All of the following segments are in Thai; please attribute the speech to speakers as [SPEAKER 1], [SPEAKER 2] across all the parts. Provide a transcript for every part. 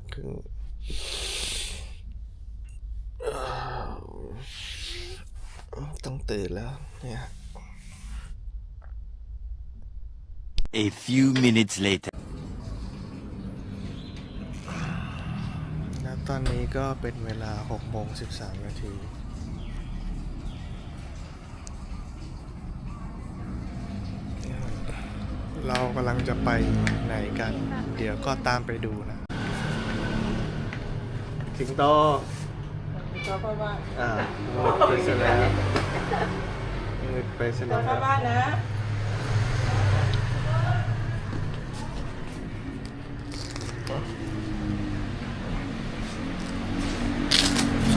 [SPEAKER 1] ตีห้าครึ่งต้องตื่นแล้วเนี่ย
[SPEAKER 2] A few minutes later.
[SPEAKER 1] แล้วตอนนี้ก็เป็นเวลา6โมง13 นาทีเรากำลังจะไปไหนกัน เดี๋ยวก็ตามไปดูนะ สิงโต
[SPEAKER 3] เข้าบ้าน
[SPEAKER 1] อ่าไปซะแล้วมืดไปซะแล้ว
[SPEAKER 3] เข้าบ้านนะ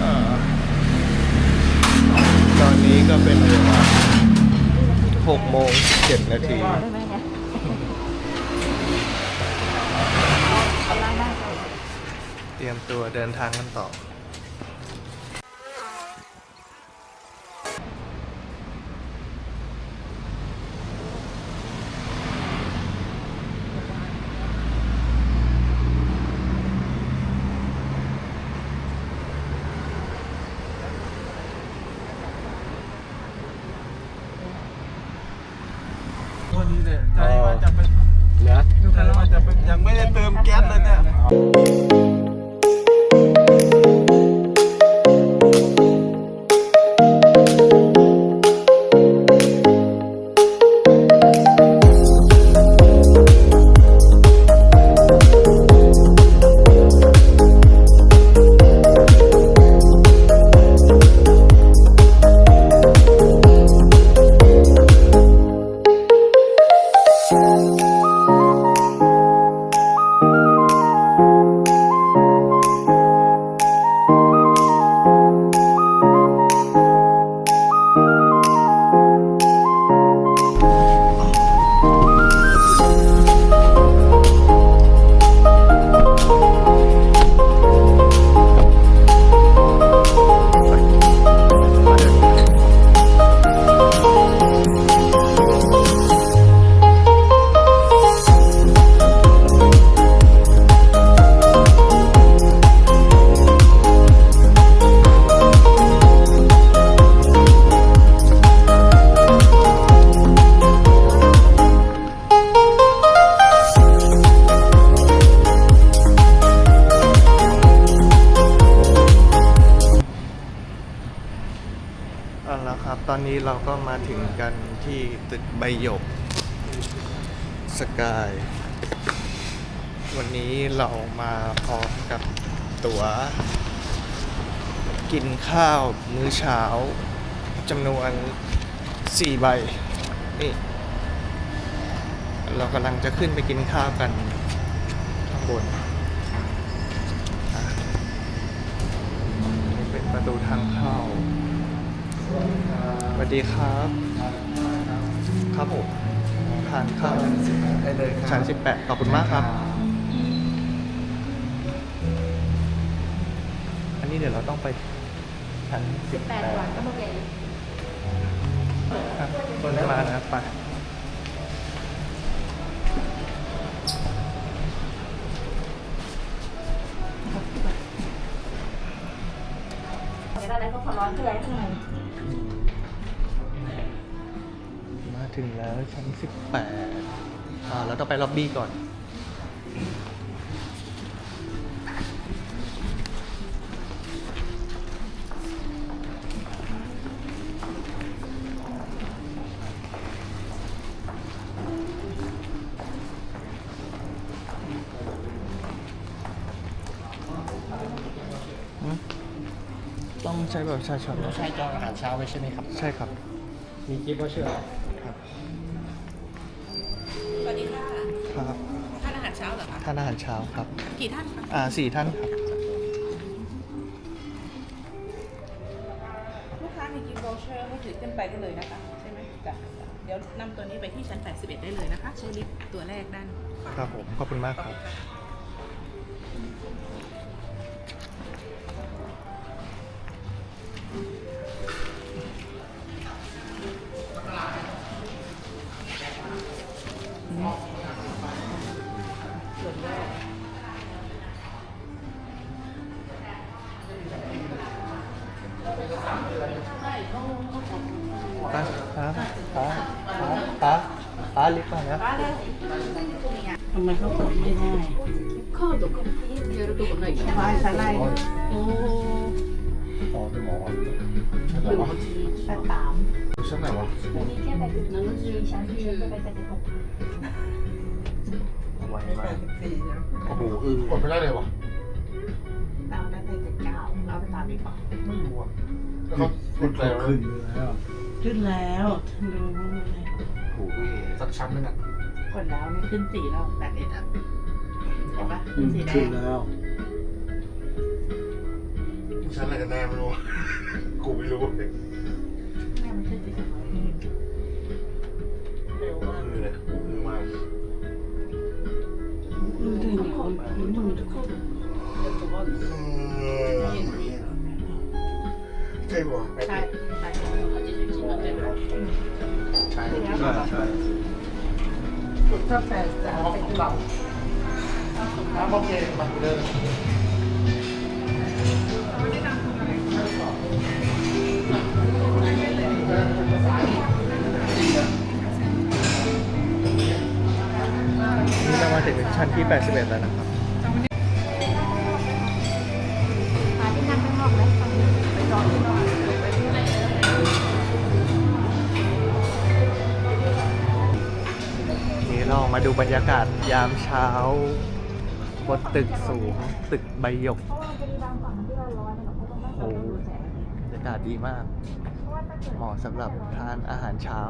[SPEAKER 1] อ่าตอนนี้ก็เป็นเวลา6โมง17นาทีเตรียม ตัวเดินทางกันต่อ
[SPEAKER 4] วันนี้เนี่ยใจว่าจะไป
[SPEAKER 1] นะ
[SPEAKER 4] ใจว่าจะไปยังไม่ได้เติมแก๊สเลยเนี่ย
[SPEAKER 1] เอ สกาย วันนี้เรามาพร้อมกับตั๋ว กินข้าวมื้อเช้าจำนวน 4 ใบ นี่ เรากำลังจะขึ้นไปกินข้าวกันข้างบนนี่เป็นประตูทางเข้าสวัสดีครับ ครับผม ทานข้าว
[SPEAKER 4] ได้เลยครับ
[SPEAKER 1] ชั้นสิบแปดขอบคุณมากครับ อันนี้เดี๋ยวเราต้องไปชั้นสิบแปด
[SPEAKER 5] แปดวันก็โอเค
[SPEAKER 1] ครับมานะครับไป
[SPEAKER 5] เดี๋ยวอะไรก็ขอร้อนเกลือข้างใน
[SPEAKER 1] ถึงแล้วชั้นสิบแปดอ่าเราต้องไปล็อบบี้ก่อน ต้องใช้แบบประชาชน
[SPEAKER 4] ใช่จองอาหารเช้าไว้ใช่ไหมครับ
[SPEAKER 1] ใช่ครับ
[SPEAKER 4] มีกิฟต์วอเชอ
[SPEAKER 3] ทานอาหารเช้าค
[SPEAKER 1] รับ
[SPEAKER 3] กี่ท่านคะ
[SPEAKER 1] อ่าสี่ท่านครับ
[SPEAKER 3] ลูกค้ามีกิฟต์วอเชอร์ให้ถือขึ้นไปได้เลยนะคะใช่ไหมจ้ะเดี๋ยวนำตัวนี้ไปที่ชั้น 81 ได้เลยนะคะ ใช้ลิฟต์ตัวแรกด้านขวา
[SPEAKER 1] ครับผม ขอบคุณมากครับ
[SPEAKER 6] ไปตามดีกว่า
[SPEAKER 7] ไม่รู้อะแล้วเขากดอะไรขึ้นแล้ว
[SPEAKER 6] ขึ้นแล้วดู
[SPEAKER 7] โอ้โหสักชั้นนึงอะ
[SPEAKER 6] กดแล้วนี่ขึ้นสี่แล้วแปดเอ็ดอะเห็นปะขึ้นสีแดง
[SPEAKER 7] แล้วชั้นอะไรกันแน่ไม่รู้กูไม่รู้เลย
[SPEAKER 6] แม่มันขึ้นสีแดงเร็วมาก
[SPEAKER 7] คือเลยคือมาก
[SPEAKER 6] ถึงคนมึงทุกคน
[SPEAKER 7] ใช่ป่ะ
[SPEAKER 6] ใช่ใช่เขาจะอยู่ที่นั่นเลย
[SPEAKER 7] ใช่ใช่ใช่
[SPEAKER 6] ถ้าแปดสามไปถึง
[SPEAKER 7] น้ำโอเคมาเดิน
[SPEAKER 1] นี่เรามาถึงชั้นที่ 81 แล้วนะครับ บรรยากาศยามเช้า บนตึกสูง ตึกใบหยกโอ้บรรยากาศดีมาก
[SPEAKER 5] เห
[SPEAKER 1] มาะสำหรับทานอาหารเช้า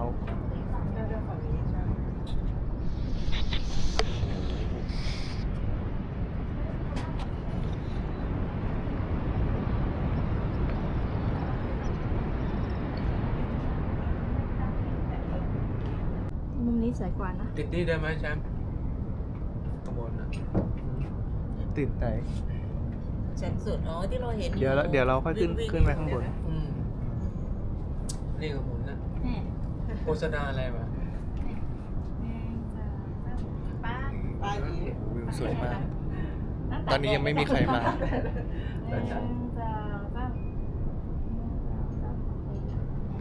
[SPEAKER 5] สวยกว่านะ
[SPEAKER 7] ติดนี่ได้ไหมแชมป์ข้างบนนะ
[SPEAKER 1] ติดไหน
[SPEAKER 6] ชั้นสุดอ๋อที่เราเห็น
[SPEAKER 1] เดี๋ยวเราเดี๋ยวเราค่อยขึ้นขึ้นไปข้างบน
[SPEAKER 7] อืมนี่กับผมนะ
[SPEAKER 5] แน่
[SPEAKER 7] โฆษณาอะไรวะ
[SPEAKER 5] ป้า
[SPEAKER 6] ป้ายนี้
[SPEAKER 1] วิวสวยมาก ตอนนี้ยังไม่มีใครมา
[SPEAKER 5] หนึ่งสองสาม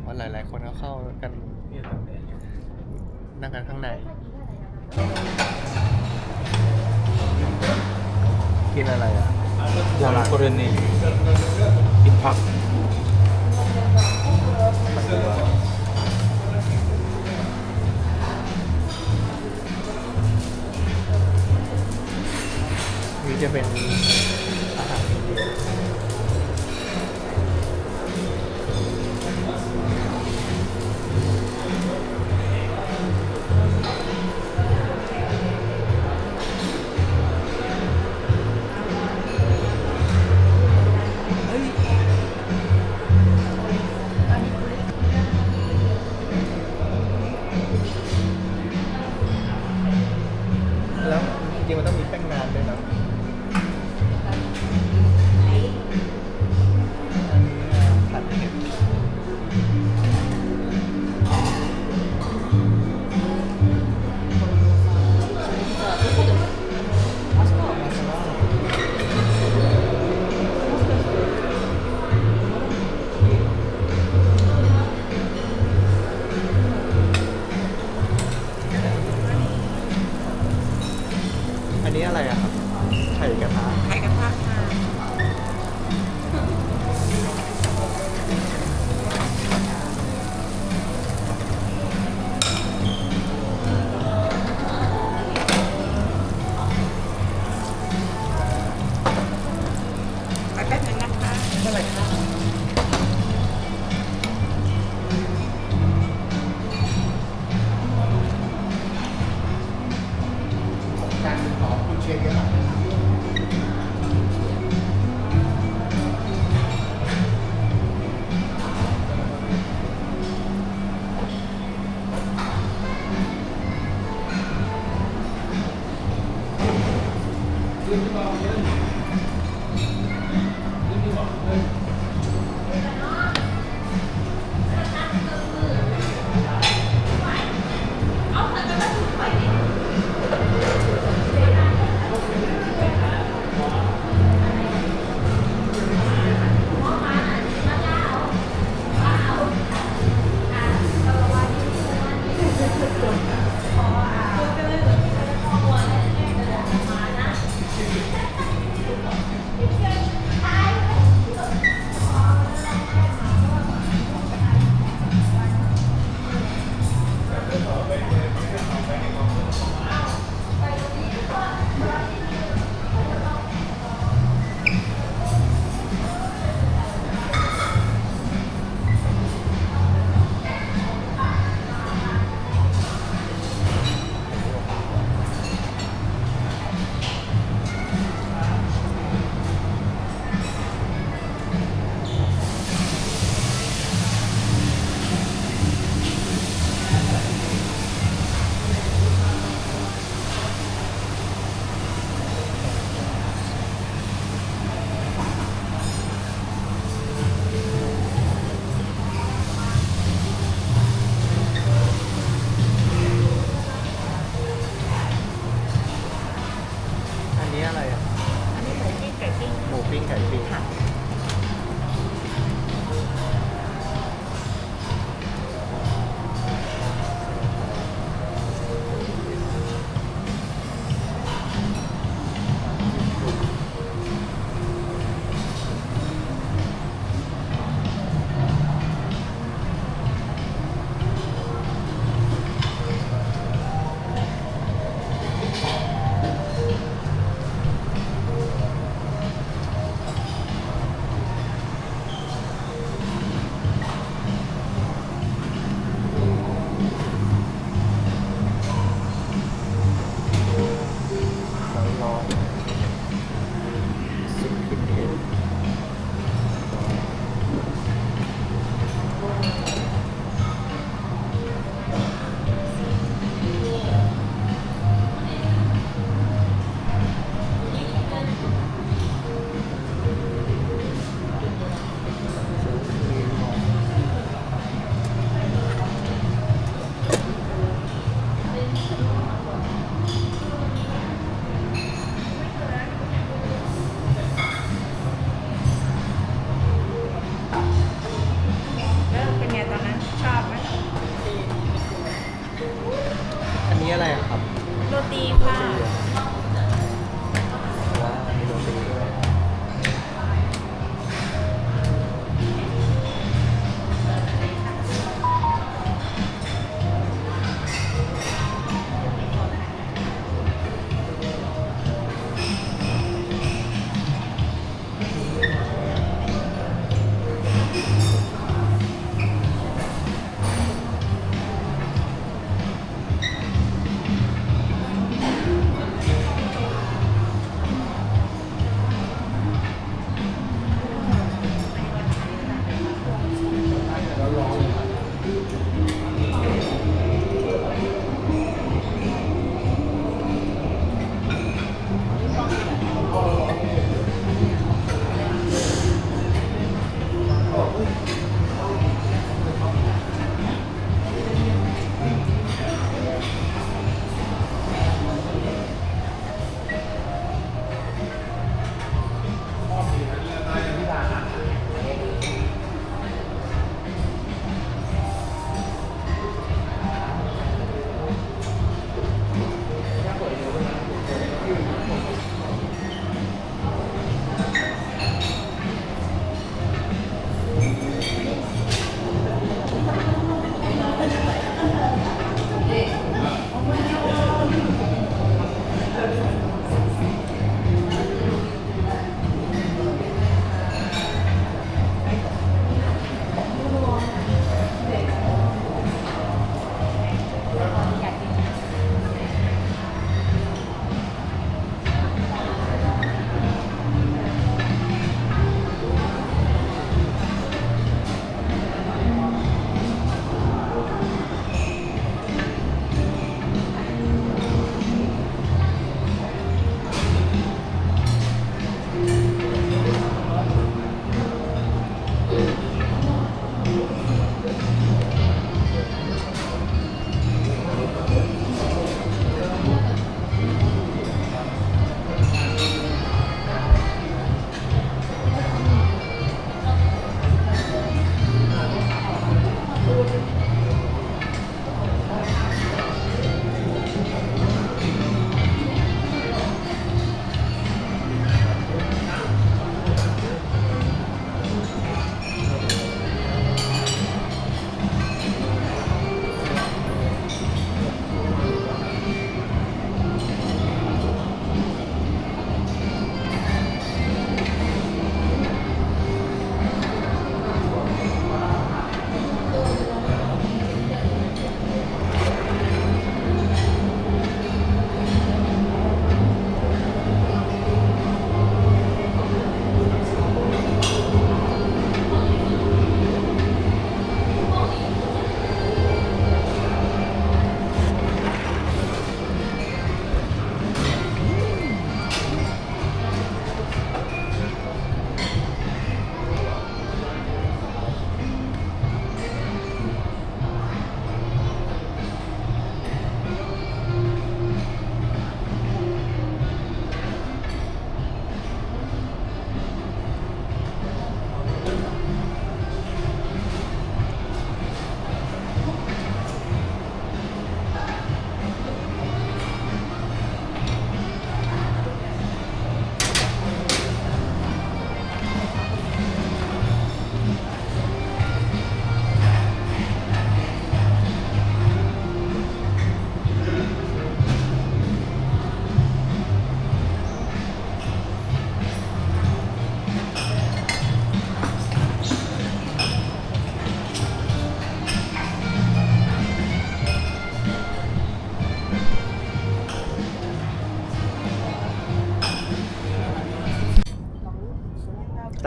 [SPEAKER 1] เพราะหลาย ๆ คนเขาเข้ากัน
[SPEAKER 7] นี่ตรงนี้
[SPEAKER 1] นั่งกันข้างใน กินอะไรอะ
[SPEAKER 7] ยาลาโคเรนีกินผัก
[SPEAKER 1] นี่จะเป็นอาหารอินเดีย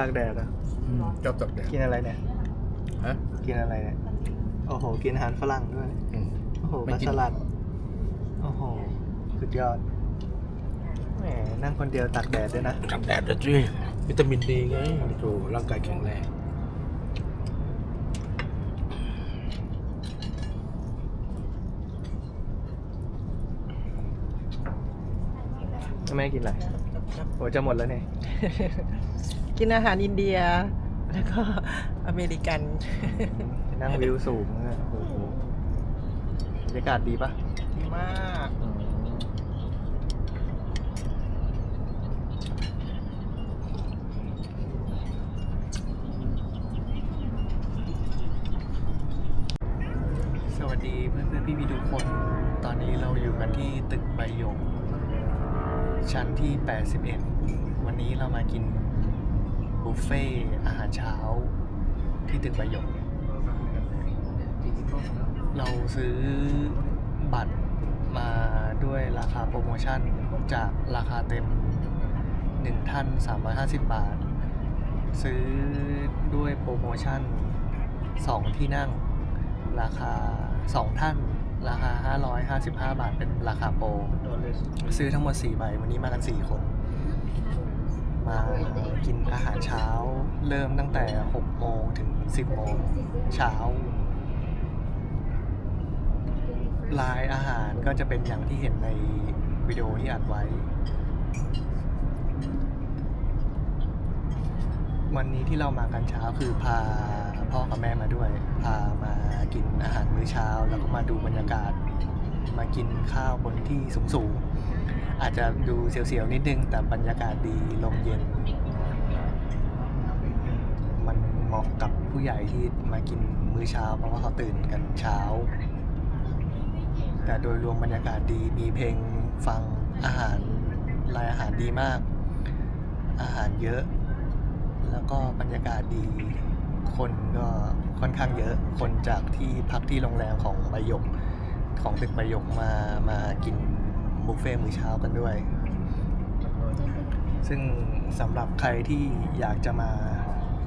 [SPEAKER 1] ากแดดอะ
[SPEAKER 4] จับจับแดด
[SPEAKER 1] กินอะไรเนี่ย
[SPEAKER 4] ฮะ
[SPEAKER 1] กินอะไรเนี่ย โอ้โห กินอาหารฝรั่งด้วย
[SPEAKER 4] อืม
[SPEAKER 1] โอ้โห
[SPEAKER 4] ไม่
[SPEAKER 1] มั
[SPEAKER 4] กิน
[SPEAKER 1] สลัด โอ้โห สุดยอด แหม นั่งคนเดียวตากแดดด้วยนะ
[SPEAKER 4] จับแดดด้วยจีวิตามินดีไงโถร่างกายแข็งแรง
[SPEAKER 1] แม่กินอะไรโอ้จะหมดแล้วเนี่ย
[SPEAKER 8] กินอาหารอินเดีย แล้วก็อเมริกัน
[SPEAKER 1] นั่งวิวสูงอะโอ้โหรยากาศดีปะ
[SPEAKER 8] ดีมาก
[SPEAKER 1] สวัสดีเพื่อนเพื่อนพี่พี่ๆทุกคน ตอนนี้เราอยู่กันที่ตึกใบหยกชั้นที่ 81 วันนี้เรามากิน บุฟเฟ่ต์อาหารเช้า ที่ตึกใบหยกเราซื้อบัตรมาด้วยราคาโปรโมชั่นจากราคาเต็ม 1 ท่าน 350 บาท ซื้อด้วยโปรโมชั่น 2 ที่นั่ง ราคา 2 ท่าน ราคา 555 บาทเป็นราคาโปร ซื้อทั้งหมด 4 ใบ วันนี้มากัน 4 คน มากินอาหารเช้า เริ่มตั้งแต่6โมงถึง 10โมงเช้าลายอาหารก็จะเป็นอย่างที่เห็นในวิดีโอที่อัดไว้ วันนี้ที่เรามากันเช้าคือพาพ่อกับแม่มาด้วย พามากินอาหารมื้อเช้า แล้วก็มาดูบรรยากาศ มากินข้าวบนที่สูงๆ อาจจะดูเสียวๆนิดนึง แต่บรรยากาศดีลมเย็น มันเหมาะกับผู้ใหญ่ที่มากินมื้อเช้า เพราะว่าเขาตื่นกันเช้า แต่โดยรวมบรรยากาศดีมีเพลงฟังอาหารรายอาหารดีมาก อาหารเยอะ แล้วก็บรรยากาศดี คนก็ค่อนข้างเยอะ คนจากที่พักที่โรงแรมของใบหยกของตึกใบหยกมามากิน บุฟเฟ่ต์มื้อเช้ากันด้วย ซึ่งสำหรับใครที่อยากจะมา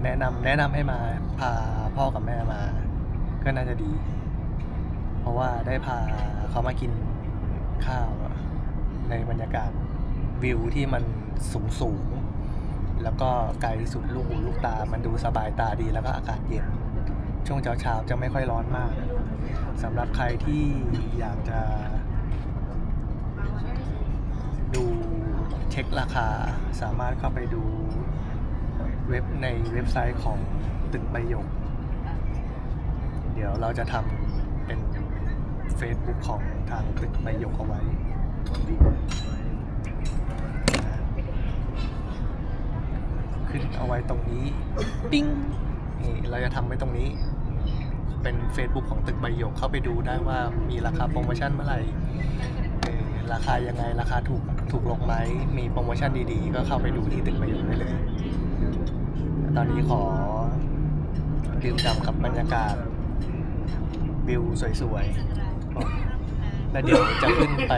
[SPEAKER 1] แนะนำแนะนำให้มาพาพ่อกับแม่มา ก็น่าจะดี เพราะว่าได้พาเขามากินข้าวในบรรยากาศวิวที่มันสูงสูงๆแล้วก็ไกลสุดลูกหูลูกตา มันดูสบายตาดีแล้วก็อากาศเย็น ช่วงเช้าๆจะไม่ค่อยร้อนมากสำหรับใครที่อยากจะ ดู เช็คราคาสามารถเข้าไปดูเว็บในเว็บไซต์ของตึกใบหยกเดี๋ยวเราจะทำเป็น Facebook ของทางตึกใบหยกเอาไว้นะขึ้นเอาไว้ตรงนี้ ปิ้งนี่เราจะทำไว้ตรงนี้ เป็น Facebook ของตึกใบหยกเข้าไปดูได้ว่ามีราคาโปรโมชั่นเมื่อไหร่ราคายังไงราคาถูก ถูกลงไหมมีโปรโมชั่นดีๆ ก็เข้าไปดูที่ตึกใบหยกได้เลย ตอนนี้ขอดื่มด่ำกับบรรยากาศวิวสวยๆ แล้วเดี๋ยวจะขึ้นไป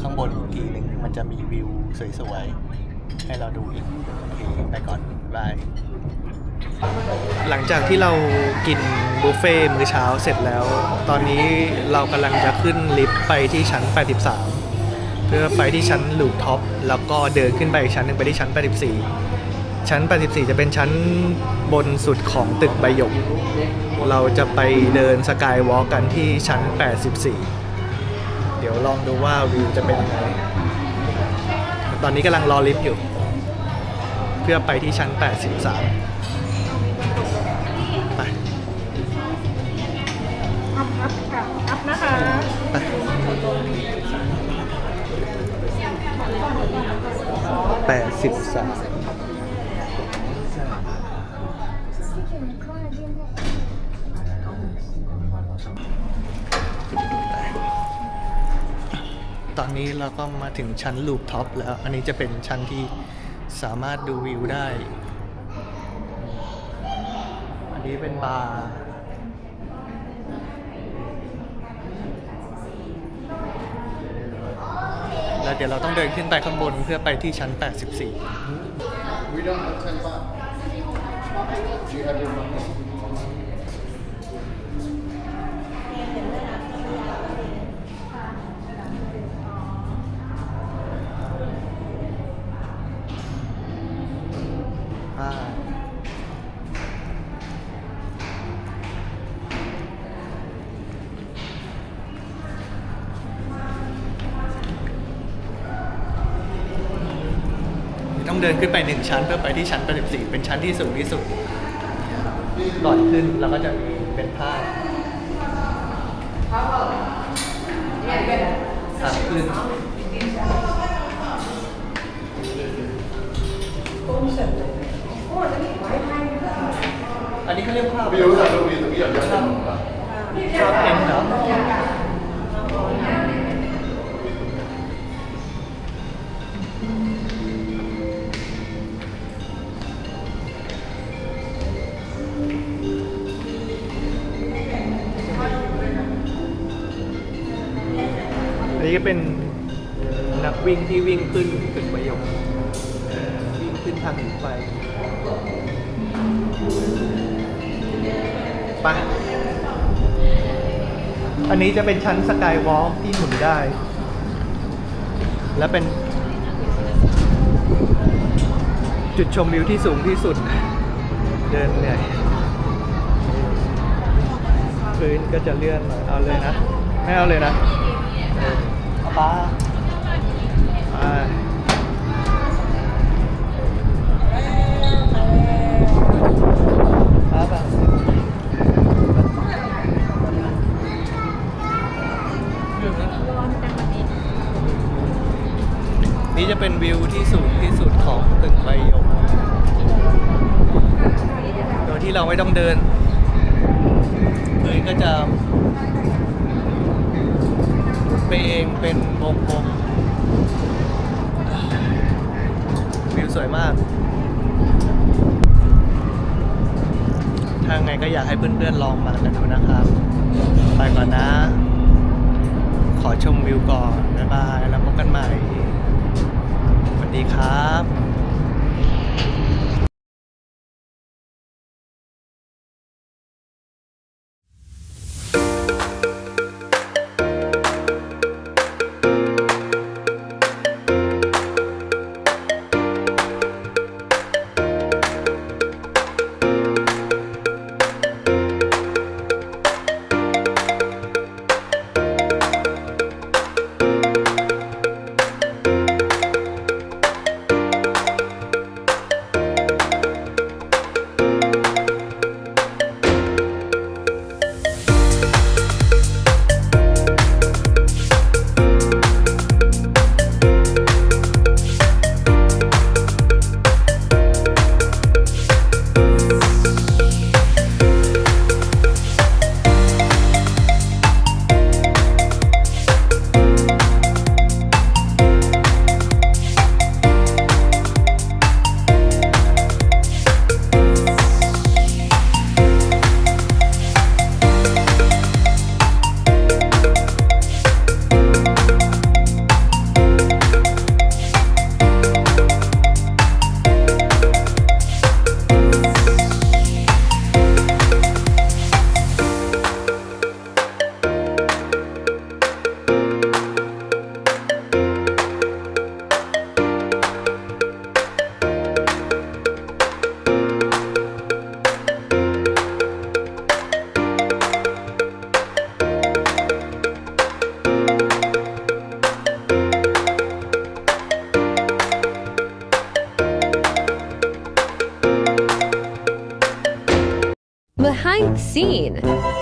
[SPEAKER 1] ข้างบนอีกทีหนึ่งมันจะมีวิวสวยๆ ให้เราดูอีกโอเคไปก่อนบายหลังจากที่เรากินบุฟเฟ่ต์มื้อเช้าเสร็จแล้ว ตอนนี้เรากำลังจะขึ้นลิฟต์ไปที่ชั้น 83 เพื่อไปที่ชั้นลูปท็อปแล้วก็เดินขึ้นไปอีกชั้นหนึ่งไปที่ชั้น 84 ชั้น 84 จะเป็นชั้นบนสุดของตึกใบหยก เราจะไปเดินสกายวอล์กกันที่ชั้น 84 เดี๋ยวลองดูว่าวิวจะเป็นยังไง ตอนนี้กำลังรอลิฟต์อยู่ เพื่อไปที่ชั้น 83ไป
[SPEAKER 8] อัพอัพค่ะอัพนะคะ
[SPEAKER 1] แปดสิบสามตอนนี้เราก็มาถึงชั้นลูปท็อปแล้ว อันนี้จะเป็นชั้นที่สามารถดูวิวได้ อันนี้เป็นบาร์ แล้วเดี๋ยวเราต้องเดินขึ้นไปข้างบนเพื่อไปที่ชั้น 84
[SPEAKER 4] We don't have 10 baht. Do you have your money?
[SPEAKER 1] เดินขึ้นไปหนึ่งชั้นเพื่อไปที่ชั้น84เป็นชั้นที่สูงที่สุดหลอดขึ้นเราก็จะมีเป็นผ้าทางขึ้นอันนี้เขาเรียกภาพ
[SPEAKER 4] วิวจากตรง
[SPEAKER 1] นี้ตรงนี้อย่างเดียผ้าพเอ็นเหรอ วิ่งที่วิ่งขึ้นตึกประโยควิ่งขึ้นทางหนีไฟไปอันนี้จะเป็นชั้นสกายวอล์กที่หมุนได้ และเป็น จุดชมวิวที่สูงที่สุด เดินเหนื่อยพื้นก็จะเลื่อนหน่อยเอาเลยนะ ไม่เอาเลยนะเอาป้า นี่จะเป็นวิวที่สูงที่สุดของตึกใบหยกโดยที่เราไม่ต้องเดินพื้นก็จะไปเองเป็นวงกลม สวยมาก ถ้าไงก็อยากให้เพื่อนๆลองมากันดูนะครับ ไปก่อนนะ ขอชมวิวก่อน บ๊ายบาย แล้วพบกันใหม่ สวัสดีครับ
[SPEAKER 9] behind the scene.